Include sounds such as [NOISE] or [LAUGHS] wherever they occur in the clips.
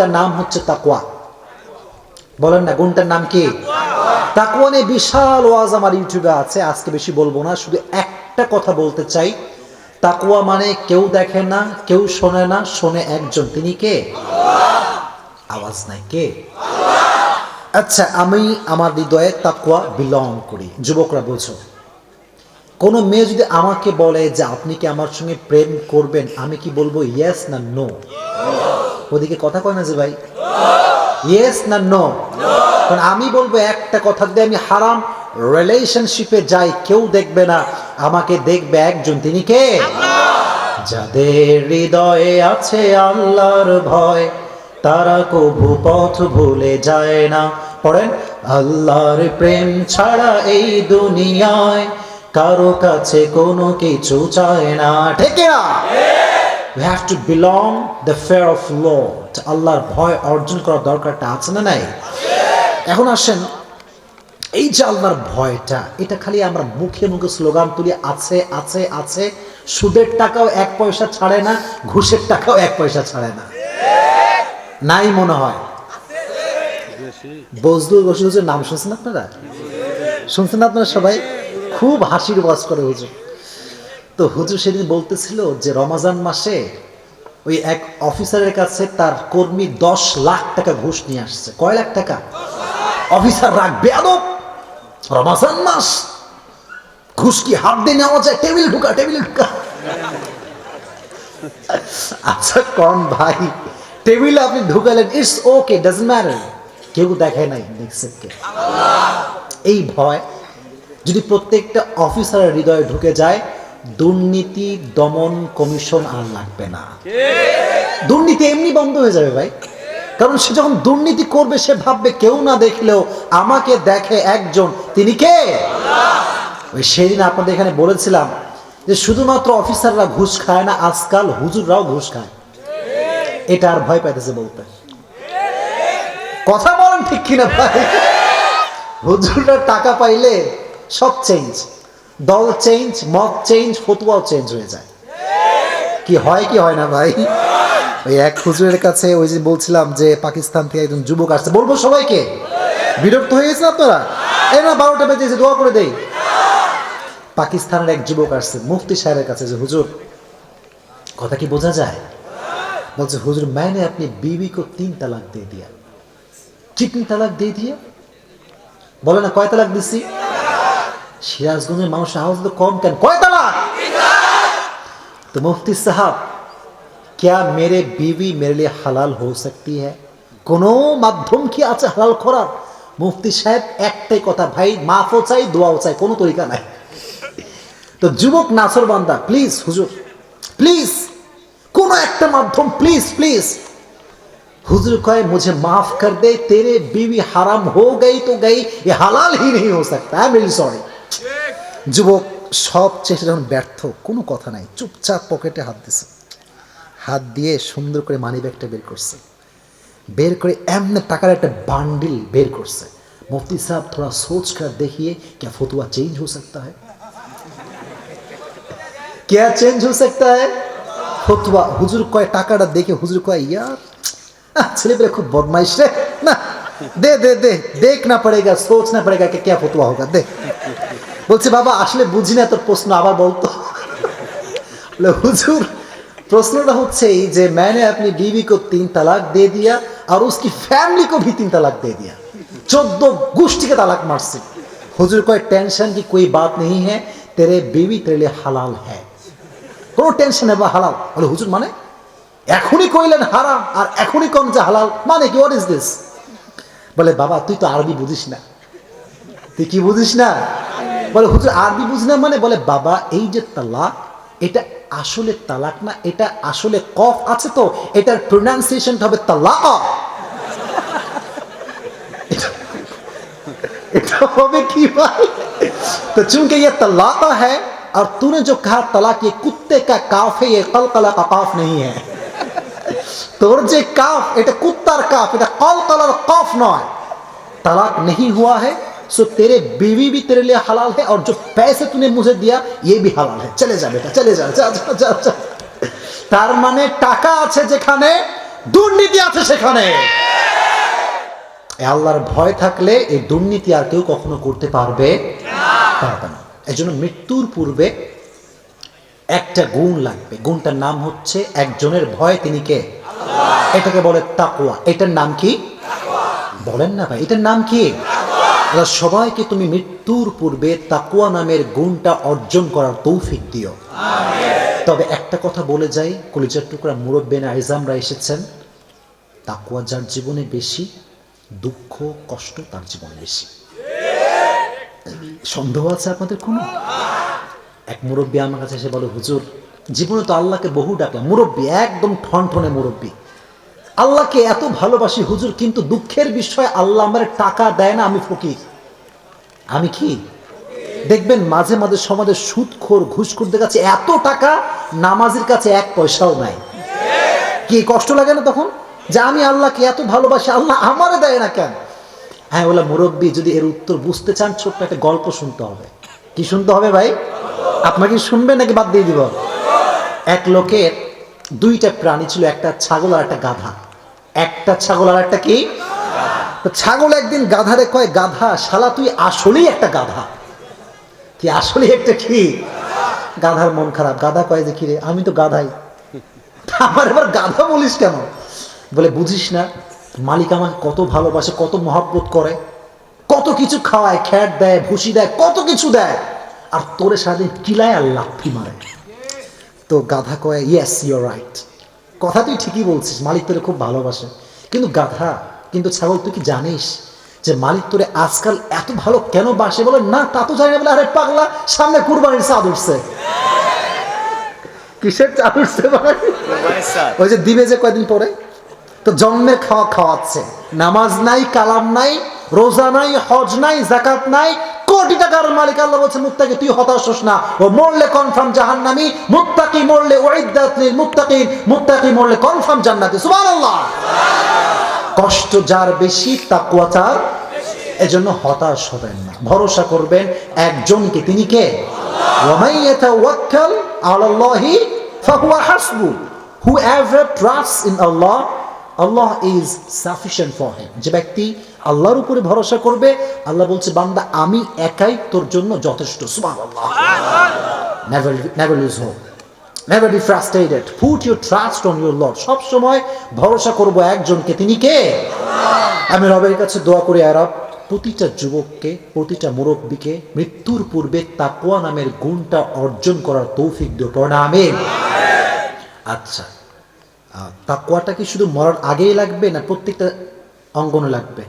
গুণটার নাম হচ্ছে তাকওয়া। বলেন না, গুণটার নাম কি? তাকওয়া নিয়ে বিশাল ওয়াজ আমার ইউটিউবে আছে, আজকে বেশি বলব না, শুধু একটা কথা বলতে চাই। তাকওয়া মানে কেউ দেখে না, কেউ শোনে না, শোনে একজন। তিনি কে? আওয়াজ নাই কে? আচ্ছা আমি আমার হৃদয়ে তাকুয়া বিলং করি। যুবকরা, বোঝো। কোনো মেয়ে যদি আমাকে বলে যে, আপনি কি আমার সঙ্গে প্রেম করবেন? আমি কি বলব ইয়েস না নো ওদিকে কথা কয় না যে ভাই? ইয়েস না নো কারণ আমি বলব একটা কথা দিয়ে আমি হারাম রিলেশনশিপে যাই, কেউ দেখবে না। আমাকে দেখবে একজন, তিনি কে? যাদের হৃদয়ে আছে আল্লাহর ভয়, তারা কভু পথ ভুলে যায় না। পড়েন, আল্লাহর প্রেম ছাড়া এই দুনিয়ায় কারও কাছে কোনো কিছু চায় না। ঠিক না we have to belong the fear of Lord আল্লাহর ভয় অর্জন করার দরকারটা আছে না নাই? এখন আসেন, এই যে আল্লাহর ভয়টা, এটা খালি আমরা মুখে মুখে স্লোগান তুলি, আছে আছে আছে, সুদের টাকাও এক পয়সা ছাড়ে না, ঘুষের টাকাও এক পয়সা ছাড়ে না। নাই মনে হয়? বজলুল রশিদ হুজুর নাম শুনছেন আপনারা? শুনছেন আপনারা সবাই? খুব হাসির ওয়াজ করে হুজুর। তো হুজুর সেদিন বলতেছিল যে রমাজান মাসে ওই এক অফিসারের কাছে তার কর্মী দশ লাখ টাকা ঘুষ নিয়ে আসছে। কয় লাখ টাকা? অফিসার রাখবে আদব রমাজান মাস! ঘুষ কি হাত দিয়ে নেওয়া যায়? টেবিল ঢুকা টেবিল ঢুকা। আচ্ছা কম ভাই, টেবিলে আপনি ঢুকালেন, ইটস ওকে ডাজন্ট ম্যাটার কেউ দেখে নাই দেখছেন কে এই ভয়, যদি প্রত্যেকটা অফিসারের হৃদয়ে ঢুকে যায় দুর্নীতি দমন কমিশন আর লাগবে না। দুর্নীতি এমনি বন্ধ হয়ে যাবে ভাই। কারণ সে যখন দুর্নীতি করবে সে ভাববে কেউ না দেখলেও আমাকে দেখে একজন। তিনি কে? ওই সেদিন আপনাদের এখানে বলেছিলাম যে শুধুমাত্র অফিসাররা ঘুষ খায় না আজকাল হুজুররাও ঘুষ খায়। এটা আর ভয় পাইতেছে বলতে। কথা বলেন ঠিক কিনা ভাই? হুজুররা টাকা পাইলে সব চেঞ্জ দল চেঞ্জ মত চেঞ্জ ফতুয়াও চেঞ্জ হয়ে যায়। কি হয় কি হয় না ভাই? ওই এক হুজুরের কাছে ওই যে বলছিলাম যে পাকিস্তান থেকে একজন যুবক আসছে। বলব সবাইকে? বিরক্ত হয়ে গেছে আপনারা? এই না, বারোটা বেজে দোয়া করে দেই। পাকিস্তানের এক যুবক আসছে, মুফতি সাহেবের কাছে যে, হুজুর, কথা কি বোঝা যায়? বলছে, হুজুর মাইনে আপনি বিবি কো তিন তালাক দিয়ে দিয়া। তিন তালাক দিয়ে দিয়ে? বলে না, কয় তালাক দিছি? সিরাজগঞ্জের মানুষ আওয়াজ তো কম কেন কয় তালাক तो मुफ्ती साहब क्या मेरे बीवी मेरे लिए হালাল हो सकती है কোনো মাধ্যম কি আছে হালাল করার মুফতি সাহেব একটাই কথা ভাই মাফও চাই দোয়াও চাই কোনো তরিকা নাই তো যুবক নাসর বান্দা প্লিজ হুজুর প্লিজ কোনো একটা মাধ্যম প্লিজ প্লিজ हुजूर कहे मुझे माफ कर दे तेरे बीवी हराम हो गई तो गई ये हलाल ही नहीं हो सकता आई एम सॉरी যুবক সব চেষ্টা যখন ব্যর্থ কোনো কথা নাই চুপচাপ পকেটে হাত দিছে হাত দিয়ে সুন্দর করে মানি ব্যাগটা বের করছে বের করে এমনি টাকার একটা বান্ডিল বের করছে मुफ्ती साहब थोड़ा सोच कर देखिए क्या फतुआ चेंज हो सकता है क्या चेंज हो सकता है ফতুয়া হুজুর কয় টাকাটা দেখে হুজুর কয় ইয়ার আহ, ছেলেপেলে খুব বদমাইশ রে না দে দে দে देखना पड़ेगा सोचना पड़ेगा कि क्या फतुआ होगा दे বলছে বাবা আসলে বুঝি না তোর প্রশ্ন আবার বলতো বলে, হুজুর প্রশ্নটা হচ্ছে এই যে मैंने अपनी बीवी को तीन तलाक दे दिया और उसकी फैमिली को भी तीन तलाक दे दिया चौदह गोष्ठी के तलाक मारसे हुजूर कोई टेंशन की कोई बात नहीं है तेरे बीवी तेरे लिए हलाल है কোনো টেনশন নেই বা হালাল বলে হুজুর মানে এখনই কইলেন হারাম আর এখনই কম যে হালাল মানে কি হোয়াট ইজ দিস বলে বাবা তুই তো আরবি বুঝিস না তুই কি বুঝিস না বলে হুজুর আরবি বুঝি না মানে বলে বাবা এই যে তালাক এটা আসলে তালাক না এটা আসলে কফ আছে তো এটার প্রোনাউন্সিয়েশনটা হবে তালাক [LAUGHS] এটা হবে কি ভাই तो चूंकि ये तलाका है और तूने जो कहा तलाक ये कुत्ते का काफ है ये कलकला का काफ नहीं है তোর যে কাফ এটা কুত্তার কাফ এটা কলকলার কফ নয় तलाक नहीं हुआ है सो तेरे बीवी भी तेरे लिए हलाल है और जो पैसे तूने मुझे दिया ये भी हलाल है चले जा बेटा चले जा जा जा जा, जा। তার মানে টাকা আছে যেখানে দুর্নীতি আছে সেখানে এই আল্লাহর ভয় থাকলে এই দুর্নীতি আর কেউ কখনো করতে পারবে পারবে না এই জন্য মৃত্যুর পূর্বে একটা গুণ লাগবে গুণটার নাম হচ্ছে একজনের ভয় তিনি কে এটাকে বলে তাকুয়া এটার নাম কি বলেন না ভাই এটার নাম কি আল্লাহ সবাইকে তুমি মৃত্যুর পূর্বে তাকুয়া নামের গুণটা অর্জন করার তৌফিক দিও। তবে একটা কথা বলে যাই কলিজার টুকরা মুরব্বেন আইজামরা এসেছেন। তাকুয়া যার জীবনে বেশি দুঃখ কষ্ট তার জীবনে বেশি। সন্দেহ আছে আপনাদের কোনো? এক মুরব্বী আমার কাছে এসে বলে হুজুর জীবনে তো আল্লাহকে বহু ডাকলাম। মুরব্বী একদম ঠনঠনে মুরব্বী। আল্লাহকে এত ভালোবাসি, হুজুর, কিন্তু দুঃখের বিষয় আল্লাহ আমার টাকা দেয় না, আমি ফকির। আমি কি? দেখবেন মাঝে মাঝে সমাজের সুদখোর, ঘুষখোরদের কাছে এত টাকা নামাজের কাছে এক পয়সাও নাই। কি, কষ্ট লাগে না তখন? যে আমি আল্লাহকে এত ভালোবাসি, আল্লাহ আমারে দেয় না কেন? হ্যাঁ ওলা মুরব্বী, যদি এর উত্তর বুঝতে চান, ছোট্ট একটা গল্প শুনতে হবে। কি শুনতে হবে ভাই? আপনাকে শুনবেন নাকি বাদ দিয়ে দিব? এক লোকের দুইটা প্রাণী ছিল, একটা ছাগল আর একটা গাধা। একটা ছাগল আর একটা কি? ছাগল একদিন গাধারে কয়, গাধা, শালা, তুই আসলেই একটা গাধা। কি আসলে একটা কি? গাধার মন খারাপ। গাধা কয় যে কিরে আমি তো গাধাই। আমার এবার গাধা বলিস কেন? বলে, বুঝিস না, মালিক আমাকে কত ভালোবাসে, কত মহব্বত করে, কত কিছু খাওয়ায়, খ্যাট দেয় ভুসি দেয়, কত কিছু দেয়, আর তোরে সারাদিন কিলায় আর লাফি মারে। তো গাধা কয় ইয়েস ইউর রাইট কথা তুই ঠিকই বলছিস মালিক তোরে খুব ভালোবাসে। কিন্তু গাধা কিন্তু ছাগল তুই কি জানিস যে মালিক তোরে আজকাল এত ভালো কেন বাসে বলে না তা তো জানি না। বলে আরে পাগলা সামনে কুরবানির চাঁদ উঠছে। কিসের চাঁদ উঠছে ওই যে দিবে যে কয়দিন পরে? তো জন্মের খাওয়া খাওয়াচ্ছে। নামাজ নাই কালাম নাই রোজা নাই হজ নাই জাকাত নাই কোটি টাকার মালিক আল্লাহ বলছে মুত্তাকি, তুই হতাশ হোস না। ও মরলে কনফার্ম জাহান্নামি, মুত্তাকি মরলে ওয়াইদাত লিল মুত্তাকিন, মুত্তাকি মরলে কনফার্ম জান্নাতি। সুবহানাল্লাহ। কষ্ট যার বেশি, তাকওয়া তার এজন্য হতাশ হবেন না। ভরসা করবেন একজনকে, তিনি কে? ফাহুয়া হাসবু whoever trusts in Allah Allah is sufficient for him. যে ব্যক্তি আল্লাহর উপরে ভরসা করবে, আল্লাহ বলছে, বান্দা, আমি একাই তোর জন্য যথেষ্ট। never lose hope. Never be frustrated. Put your trust on your Lord. সব সময় ভরসা করব একজনকে। তিনি কে? আমি রবের কাছে দোয়া করি আরব প্রতিটা যুবককে, প্রতিটা মুরব্বীকে মৃত্যুর পূর্বে তাকওয়া নামের গুণটা অর্জন করার তৌফিক দিও। পড়া আচ্ছা আহ, তাকওয়াটা কি শুধু মরার আগেই লাগবে না প্রত্যেকটা অঙ্গনে লাগবে?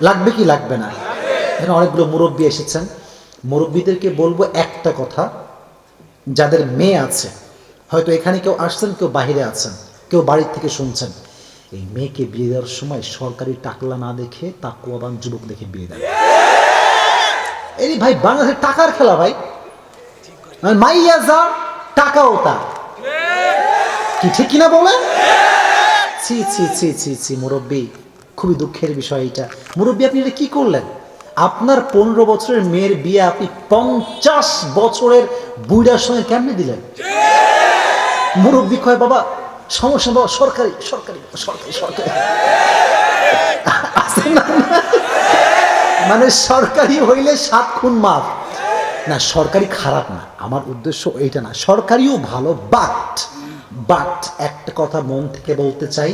লাগবে কি লাগবে না? এখানে অনেকগুলো মুরব্বী এসেছেন। মুরব্বীদেরকে বলব একটা কথা যাদের মেয়ে আছে হয়তো এখানে কেউ আসছেন কেউ বাইরে আছেন কেউ বাড়ির থেকে শুনছেন এই মেয়েকে বিয়ে দেওয়ার সময় সরকারি টাকলা না দেখে তাকুয়াবান যুবক দেখে বিয়ে দেয় এই ভাই বাংলাদেশের টাকার খেলা ভাই। মানে মাইয়া যা টাকাও তার। কি ঠিক কিনা বলে ছি ছি ছি ছি ছি, মুরব্বী, খুবই দুঃখের বিষয় এটা মুরব্বী, আপনি এটা কি করলেন? আপনার পনেরো বছরের মেয়ের বিয়ে আপনি পঞ্চাশ বছরের বুড়ার সঙ্গে কেমনে দিলেন? মুরব্বী কয়, বাবা, সমস্যা, বাবা, সরকারি সরকারি সরকারি সরকারি? মানে সরকারি হইলে সাত খুন মাফ। না, সরকারি খারাপ না। আমার উদ্দেশ্য এইটা না। সরকারিও ভালো বাট বাট একটা কথা মন থেকে বলতে চাই,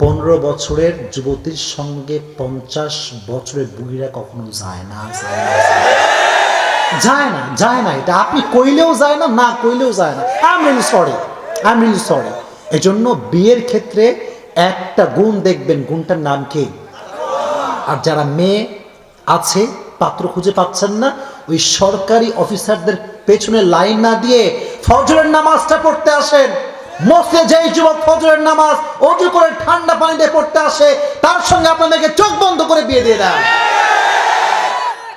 পনেরো বছরের যুবতীর সঙ্গে পঞ্চাশ বছরের বুড়িরা কখনো যায় না যায় না যায় না। যায় না এটা আপনি কইলেও যায় না না কইলেও যায় না। I am really sorry I am really sorry এজন্য বিয়ের ক্ষেত্রে একটা গুণ দেখবেন, গুণটার নাম কি? আর যারা মেয়ে আছে, পাত্র খুঁজে পাচ্ছেন না, ওই সরকারি অফিসারদের পেছনে লাইন না দিয়ে ফজরের নামাজটা পড়তে আসেন। মসজিদে যেই যুবক ফজরের নামাজ অজু করে ঠান্ডা পানিতে পড়তে আসে, তার সঙ্গে আপনাদেরকে চোখ বন্ধ করে বিয়ে দিয়ে দেন।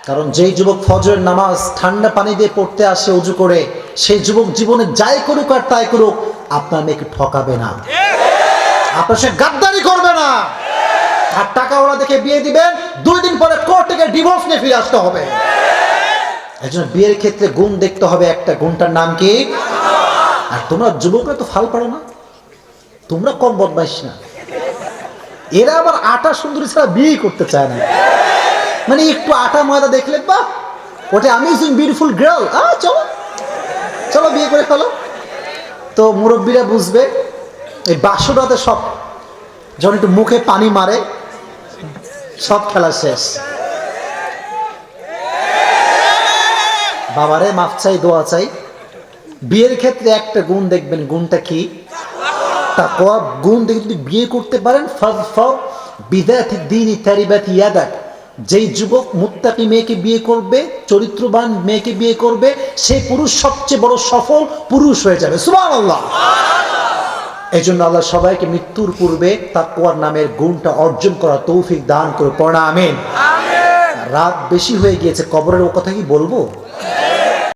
কারণ যেই যুবক ফজরের নামাজ ঠান্ডা পানি দিয়ে পড়তে আসে উজু করে, সেই যুবক জীবনে যাই করুক আর তাই করুক, আপনার মেয়েকে ঠকাবে না। আপনার সে গাদ্দারি করবে না। আর টাকা ওরা দেখে বিয়ে দিবেন, দুই দিন পরে কোর্ট থেকে ডিভোর্স নিয়ে ফিরে আসতে হবে। এই জন্য বিয়ের ক্ষেত্রে গুণ দেখতে হবে একটা, গুণটার নাম কি? আর তোমরা যুবকরা তো ফাল পারো না। তোমরা কম বদমাইশ না। এরা আবার আটা সুন্দরী ছাড়া বিয়ে করতে চায় না। মানে একটু আটা ময়দা দেখলে বা ওটা আমেজিং বিউটিফুল গার্ল আ, চলো। চলো, বিয়ে করে ফেলো। তো মুরব্বীরা বুঝবে, এই বাসরাতে সব, যখন একটু মুখে পানি মারে, সব খেলা শেষ। বাবারে মাফ চাই দোয়া চাই। বিয়ের ক্ষেত্রে একটা গুণ দেখবেন গুণটা কি? তাকওয়া গুণ দেখে যদি বিয়ে করতে পারেন বিদাতি দিনই তারিবাত ইয়াদাক। যেই যুবক মুত্তাকি মেয়েকে বিয়ে করবে চরিত্রবান মেয়েকে বিয়ে করবে সেই পুরুষ সবচেয়ে বড় সফল পুরুষ হয়ে যাবে। সুবহানাল্লাহ! এই জন্য আল্লাহ সবাইকে মৃত্যুর পূর্বে তাকওয়ার নামের গুণটা অর্জন করা তৌফিক দান করে পড়া আমিন। রাত বেশি হয়ে গিয়েছে কবরের ও কথা কি বলব?